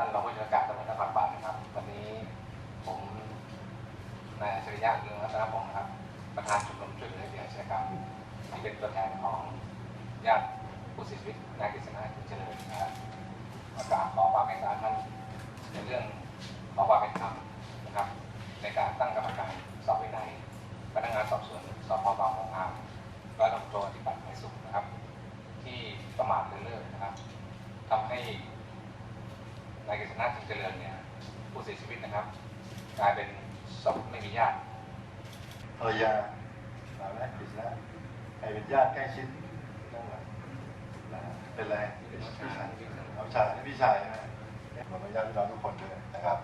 ท่านรองผู้จัดการตำรวจนครบาลนะครับ วันนี้ผมนายอัจฉริยะเรืองรัตนพงศ์นะครับ ประธานชมรมช่วยเหลือเหยื่ออาชญากรรมที่เป็นตัวแทนของญาติผู้เสียชีวิตนายกฤษณะคุณเจริญนะครับประกาศขอความเมตตาท่านในเรื่องขอความเป็นธรรมนะครับ ในการตั้งกรรมการสอบวินัยพนักงานสอบสวนสพบางมงอามร้อยตำรวจโทอธิบัติไพสุขนะครับ ที่ประมาทเลินเล่อนะครับทำให้ นายกฤษณะจึงเจริญเนี่ยผู้เสียชีวิตนะครับกลายเป็นศพไม่มีญาติภรรยาสาวแรกกฤษณะใครเป็นญาติใกล้ชิดนั่งหลังเป็นไรเป็นพี่ชายน้องชายพี่ชายนะผมเป็นญาติพี่น้องทุกคนด้วยนะครับ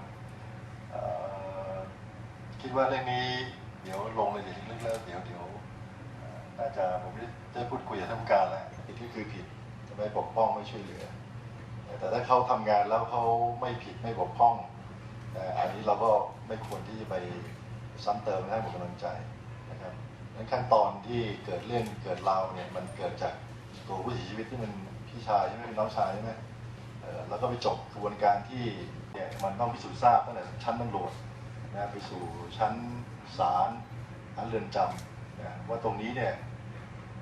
คิดว่าเรื่องนี้เดี๋ยวลงรายละเอียดลึกแล้วเดี๋ยวเดี๋ยวน่าจะผมได้พูดคุยกับท่านการแล้วผิดก็คือผิดจะไมปกป้องไม่ช่วยเหลือ แต่ถ้าเขาทำงานแล้วเขาไม่ผิดไม่บกพร่องอันนี้เราก็ไม่ควรที่จะไปซ้ำเติมให้หมดกำลังใจนะครับนั้นขั้นตอนที่เกิดเรื่องเกิดราวเนี่ยมันเกิดจากตัวผู้เสียชีวิตที่มันพี่ชายใช่ไหมเป็นน้องชายใช่ไหมเอ่อแล้วก็ไปจบกระบวนการที่เนี่ยมันต้องพิสูจน์ทราบตั้งแต่ชั้นตำรวจนะไปสู่ชั้นศาลชั้นเรือนจำนะว่าตรงนี้เนี่ย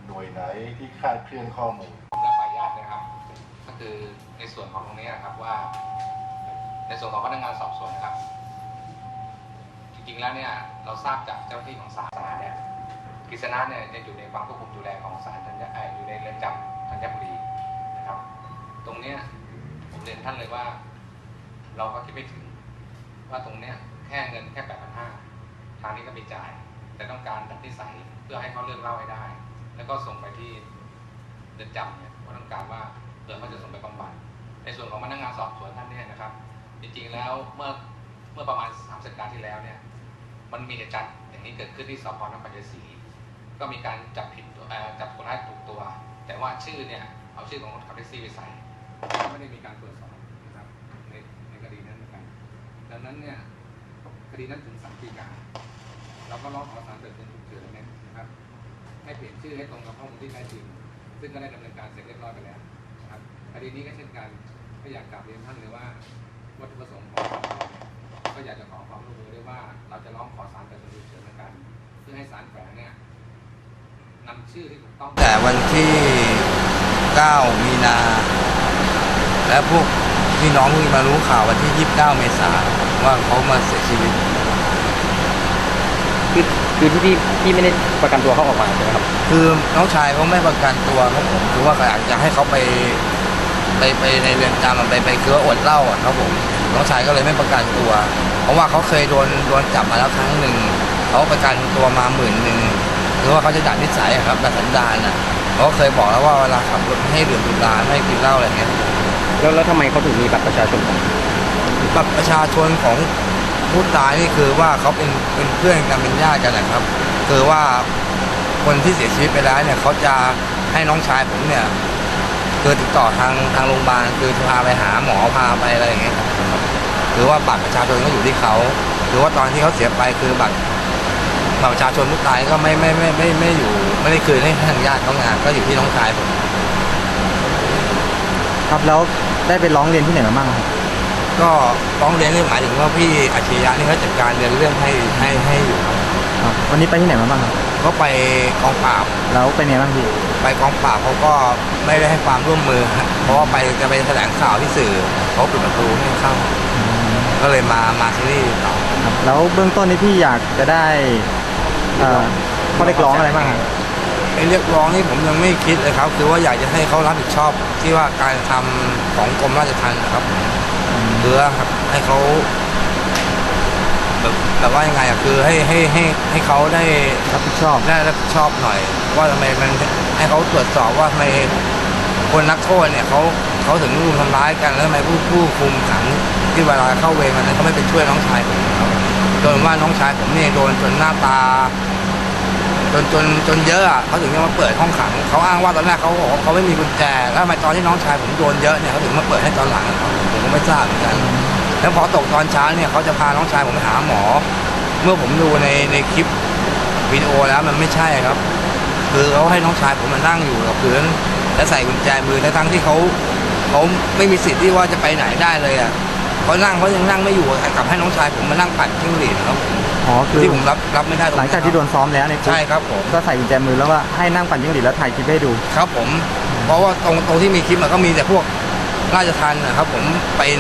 หน่วยไหนที่คลาดเคลื่อนข้อมูล คือในส่วนของตรงนี้นะครับว่า ในส่วนของพนักงานสอบสวนนะครับ จริงๆแล้วเนี่ยเราทราบจากเจ้าหน้าที่ของศาลเนี่ยกฤษณะเนี่ยจะอยู่ในความควบคุมดูแลของศาลธัญเอ่อยู่ในเรือนจำธัญบุรีนะครับ ตรงเนี้ยผมเรียนท่านเลยว่า เราก็คิดไม่ถึง ว่าตรงเนี้ยแค่เงินแค่แปดพันห้าทางนี้ก็ไปจ่าย แต่ต้องการดัดนิสัยเพื่อให้เขาเลิกเล่าให้ได้ แล้วก็ส่งไปที่เรือนจำเนี่ยเพราต้องการว่า เผื่อเขาจะส่งไปบำบัดในส่วนของพนักงานสอบสวนท่านเนี่ยนะครับ จริงๆแล้วเมื่อเมื่อประมาณ3สัปดาห์ที่แล้วเนี่ยมันมีเหตุการณ์อย่างนี้เกิดขึ้นที่สพนครชัยศรีก็มีการจับผิดจับคนร้ายถูกตัว แต่ว่าชื่อเนี่ยเอาชื่อของคนขับแท็กซี่ไปใส่ไม่ได้มีการตรวจสอบนะครับในในคดีนั้นเหมือนกันดังนั้นเนี่ยคดีนั้นถึงสันติการเราก็ร้องขอศาลเกิดเป็นฉุกเฉินเนี่ยนะครับให้เปลี่ยนชื่อให้ตรงกับข้อมูลที่แท้จริงซึ่งก็ได้ดำเนินการเสร็จเรียบร้อยไปแล้ว ครับคดีนี้ก็เช่นกันก็อยากกลับเรียนท่านเลยว่าวัตถุประสงค์ของเราเนี่ยก็อยากจะขอความร่วมมือด้วยว่า เราจะร้องขอศาลแต่ตัวเฉยเหมือนกัน เพื่อให้ศาลแฝงเนี่ยนำชื่อที่ถูกต้องแต่วันที่ 9 มีนา และพวกพี่น้องเพิ่งมารู้ข่าววันที่ 29 เมษาว่าเขามาเสียชีวิต คือคือที่พี่พี่ไม่ได้ประกันตัวเขาออกมาใช่ไหมครับ คือน้องชายเขาไม่ประกันตัวครับผมคือว่าอยากจะให้เขาไป ไปไปในเรือนจำอะไปไปคือว่าอดเหล้าอะครับผมน้องชายก็เลยไม่ประกันตัว เพราะว่าเขาเคยโดนโดนจับมาแล้วครั้งหนึ่งเขาประกันตัวมาหมื่นหนึ่งคือว่าเขาจะดัดนิสัยอะครับดัดสันดานอะเขาก็เคยบอกแล้วว่าเวลาขับรถไม่ให้ดื่มสุราไม่ให้กินเหล้าอะไรอย่างเงี้ย แล้วแล้วทำไมเขาถึงมีบัตรประชาชนของบัตรประชาชนของผู้ตายนี่คือว่าเขาเป็นเป็นเพื่อนกันเป็นญาติกันนะครับ คือว่าคนที่เสียชีวิตไปแล้วเนี่ยเขาจะให้น้องชายผมเนี่ย คือติดต่อทางทางโรงพยาบาลคือพาไปหาหมอพาไปอะไรอย่างเงี้ยครับคือว่าบัตรประชาชนก็อยู่ที่เขาคือว่าตอนที่เขาเสียไปคือบัตรบัตรประชาชนผู้ตายก็ไม่ไม่ไม่ไม่ไม่อยู่ ไม่ได้คืนให้ทางญาติเขางานก็อยู่ที่น้องชายผมครับแล้วได้ไปร้องเรียนที่ไหนมาบ้างครับก็ร้องเรียนนี่หมายถึงว่าพี่อาชียะนี่เขาจัดการเรียนเรื่องให้ให้ให้อยู่ครับ ครับวันนี้ไปที่ไหนมาบ้างครับก็ไปกองปราบแล้วเป็นไงบ้างพี่ไปกองปราบเขาก็ไม่ได้ให้ความร่วมมือฮะเพราะว่าไปจะไปแถลงข่าวที่สื่อเขาปิดประตูไม่ให้เข้า ก็เลยมามาที่นี่ต่อครับแล้วเบื้องต้นนี้พี่อยากจะได้เอ่อข้อเรียกร้องอะไรบ้างครับไอ้เรียกร้องนี่ผมยังไม่คิดเลยครับ คือว่าอยากจะให้เขารับผิดชอบที่ว่าการทำของกรมราชทัณฑ์นะครับหรือว่าให้เขา แบบแบบว่ายังไงอะคือให้ให้ให้ให้เขาได้รับผิดชอบได้รับผิดชอบหน่อย ว่าทำไมมันให้เขาตรวจสอบว่าทำไมคนนักโทษเนี่ยเขาเขาถึงรุมทำร้ายกันแล้วทำไมผู้ผู้คุมขังที่เวลาเข้าเวรมันนั้นเขาไม่ไปช่วยน้องชายผมครับจนว่าน้องชายผมเนี่ยโดนจนหน้าตา จนจนจนเยอะอะเขาถึงจะมาเปิดห้องขังเขาอ้างว่าตอนแรกเขาบอกว่าเขาไม่มีกุญแจแล้วทำไมตอนที่น้องชายผมโดนเยอะเนี่ยเขาถึงมาเปิดให้ตอนหลังครับผมก็ไม่ทราบเหมือนกัน แล้วพอตกตอนเช้าเนี่ยเขาจะพาน้องชายผมไปหาหมอ เมื่อผมดูในในคลิปวิดีโอแล้วมันไม่ใช่ครับ คือเขาให้น้องชายผมมานั่งอยู่กับพื้นและใส่กุญแจมือทั้งๆที่เขาเขาไม่มีสิทธิ์ที่ว่าจะไปไหนได้เลยอะเขานั่งเขายังนั่งไม่อยู่กลับให้น้องชายผมมานั่งปั่นจิ้งหรีดครับผมอ๋อคือที่ผมรับรับไม่ได้ตรงหลังนี้จากที่โดนซ้อมแล้วในคุกใช่ครับผมก็ใส่กุญแจมือแล้วว่าให้นั่งปั่นจิ้งหรีดแล้วถ่ายคลิปให้ดูครับผม เพราะว่าตรงตรงที่มีคลิปมันก็มีแต่พวกราชทันนะครับผมเป็น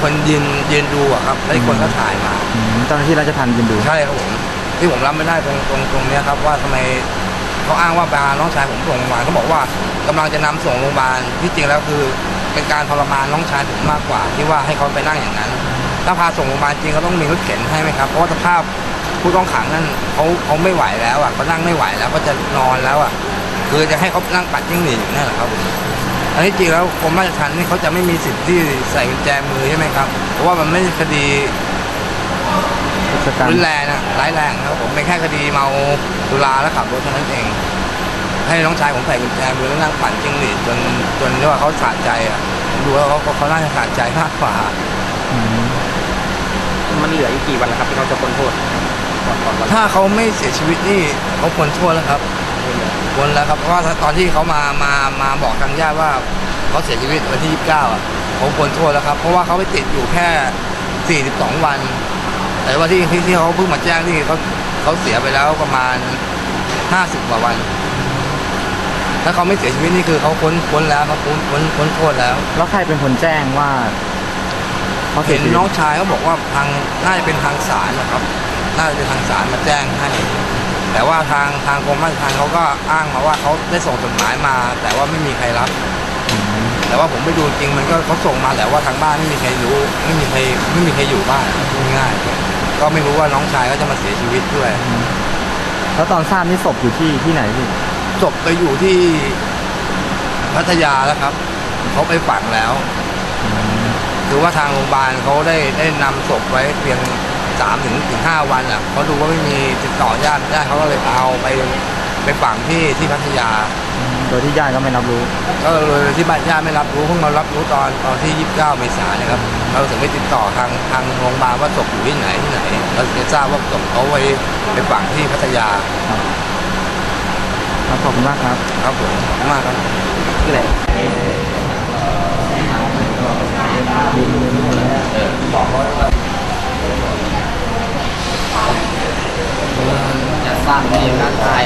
คนยืนยืนดูอะครับแล้วอีกคนก็ถ่ายมาอืมเจ้าหน้าที่ราชทัณฑ์ยืนดูใช่ครับผมที่ผมรับไม่ได้ตรงตรงตรงเนี้ยครับว่าทำไมเขาอ้างว่าพาน้องชายผมส่งโรงพยาบาลเขาบอกว่ากำลังจะนำส่งโรงพยาบาลที่จริงแล้วคือเป็นการทรมานน้องชายผมมากกว่า ที่ว่าให้เขาไปนั่งอย่างนั้น ถ้าพาส่งโรงพยาบาลจริงเขาต้องมีรถเข็นให้ไหมครับเพราะว่าสภาพผู้ต้องขังนั่นเขาเขาไม่ไหวแล้วอะเขานั่งไม่ไหวแล้วก็จะนอนแล้วอะคือจะให้เขานั่งปัดยิ่งหนีอยู่นั่นแหละครับผม อันนี้จริงแล้วกรมราชทัณฑ์นี่เขาจะไม่มีสิทธิ์ที่ใส่กุญแจมือใช่ไหมครับ เพราะว่ามันไม่ใช่คดีราชการรุนแรงนะร้ายแรงนะครับผมเป็นแค่คดีเมาสุราและขับรถเท่านั้นเอง ให้น้องชายผมใส่กุญแจมือแล้วนั่งปั่นจิ้งหรีดจนจนเรียกว่าเขาสะใจอะผมดูแล้วเขาเขาเขาน่าจะสะใจมากกว่าอืมมันเหลืออีกกี่วันนะครับที่เขาจะพ้นโทษก่อนก่อนวันถ้าเขาไม่เสียชีวิตนี่เขาควรโทษแล้วครับค วรแล้วครับเพราะว่าตอนที่เขามามามาบอกทางญาติว่าเขาเสียชีวิตวันที่ 29อะเขาควรโทษแล้วครับ เพราะว่าเขาไปติดอยู่แค่ 42 วัน แต่ว่าที่ที่ที่เขาเพิ่งมาแจ้งนี่เขาเขาเสียไปแล้วประมาณ 50 กว่าวัน ถ้าเขาไม่เสียชีวิตนี่คือเขาพ้นพ้นแล้วเขาพ้นพ้นพ้นโทษแล้ว แล้วใครเป็นคนแจ้งว่าเขาเสีเห็ยนชีวิตน้องชายเขาบอกว่าทางน่าจะเป็นทางศาลนะครับ น่าจะเป็นทางศาลมาแจ้งให้ แต่ว่าทางทางกรมราชทัณฑ์เขาก็อ้างมาว่าเขาได้ส่งจดหมายมา แต่ว่าไม่มีใครรับ แต่ว่าผมไปดูจริงมันก็เขาส่งมาแต่ว่าทางบ้านไม่มีใครรู้ไม่มีใครไม่มีใครอยู่บ้านพูดง่ายๆก็ไม่รู้ว่าน้องชายเขาจะมาเสียชีวิตด้วยแล้วตอนทราบนี่ศพอยู่ที่ที่ไหนพี่ศพไปอยู่ที่พัทยาแล้วครับเขาไปฝังแล้ว คือว่าทางโรงพยาบาลเขาได้ได้นำศพไว้เพียง สามถึงถึงห้าวันอะเขาดูว่าไม่มีติดต่อญาติได้เขาก็เลยเอาไปไปฝังที่ที่พัทยา โดยที่ญาติก็ไม่รับรู้ ก็เลยที่บ้านญาติไม่รับรู้เพิ่งมารับรู้ตอนตอนที่ยี่สิบเก้ามษายนนะครับ เราถึงไม่ติดต่อทางทางโรงพยาบาลว่าศพอยู่ที่ไหนที่ไหน เราถึงจะทราบว่าศพเขาไปไปฝังที่พัทยา ครับขอบคุณมากครับ ครับผมขอบคุณมากครับที่ไหนบอกเขา สั่งเองนะทาย